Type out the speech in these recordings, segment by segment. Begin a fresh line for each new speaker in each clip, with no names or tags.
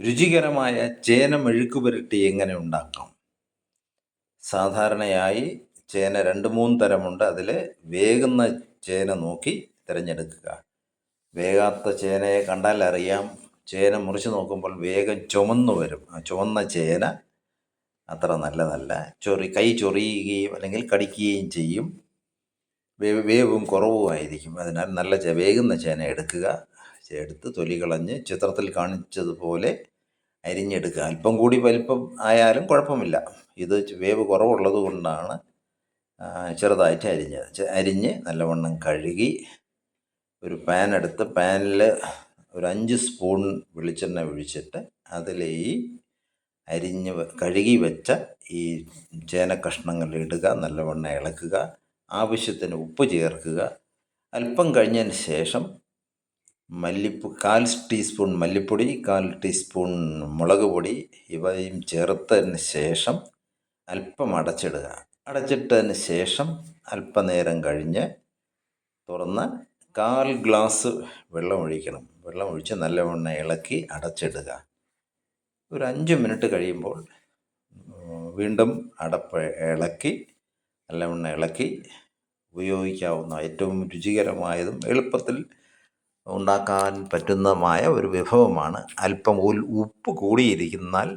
രുചികരമായ ചേന മെഴുക്ക് പുരട്ടി എങ്ങനെ ഉണ്ടാക്കാം? സാധാരണയായി ചേന രണ്ട് മൂന്ന് തരമുണ്ട്. അതിൽ വേകുന്ന ചേന നോക്കി തിരഞ്ഞെടുക്കുക. വേകാത്ത ചേനയെ കണ്ടാൽ അറിയാം. ചേന മുറിച്ച് നോക്കുമ്പോൾ വേഗം ചുമന്നു വരും. ആ ചുവന്ന ചേന അത്ര നല്ലതല്ല. ചൊറി കൈ ചൊറിയുകയും അല്ലെങ്കിൽ കടിക്കുകയും ചെയ്യും. വേവും കുറവുമായിരിക്കും. അതിനാൽ നല്ല വേകുന്ന ചേന എടുക്കുക. എടുത്ത് തൊലി കളഞ്ഞ് ചിത്രത്തിൽ കാണിച്ചതുപോലെ അരിഞ്ഞെടുക്കുക. അല്പം കൂടി വലിപ്പം ആയാലും കുഴപ്പമില്ല. ഇത് വേവ് കുറവുള്ളത് കൊണ്ടാണ് ചെറുതായിട്ട് അരിഞ്ഞത്. അരിഞ്ഞ് നല്ലവണ്ണം കഴുകി ഒരു പാൻ എടുത്ത് പാനിൽ ഒരു അഞ്ച് സ്പൂൺ വെളിച്ചെണ്ണ ഒഴിച്ചിട്ട് അതിൽ ഈ അരിഞ്ഞ് കഴുകി വെച്ച ഈ ചേന കഷ്ണങ്ങൾ ഇടുക നല്ലവണ്ണം ഇളക്കുക ആവശ്യത്തിന് ഉപ്പ് ചേർക്കുക. അല്പം കഴിഞ്ഞതിന് ശേഷം മല്ലിപ്പ് കാൽ ടീസ്പൂൺ മല്ലിപ്പൊടി കാൽ ടീസ്പൂൺ മുളക് പൊടി ഇവയും ചേർത്തതിന് ശേഷം അല്പം അടച്ചിടുക. അടച്ചിട്ടതിന് ശേഷം അല്പനേരം കഴിഞ്ഞ് തുറന്ന് കാൽ ഗ്ലാസ് വെള്ളം ഒഴിക്കണം. വെള്ളം ഒഴിച്ച് നല്ലവണ്ണം ഇളക്കി അടച്ചിടുക. ഒരു അഞ്ച് മിനിറ്റ് കഴിയുമ്പോൾ വീണ്ടും അടപ്പ് ഇളക്കി നല്ലവണ്ണം ഇളക്കി ഉപയോഗിക്കാവുന്ന ഏറ്റവും രുചികരമായതും എളുപ്പത്തിൽ ഉണ്ടാക്കാൻ പറ്റുന്നതുമായ ഒരു വിഭവമാണ്. അല്പം ഉപ്പ് കൂടിയിരിക്കുന്നാൽ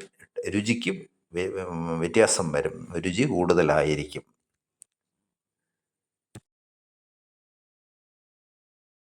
രുചിക്കും വ്യത്യാസം വരും. രുചി കൂടുതലായിരിക്കും.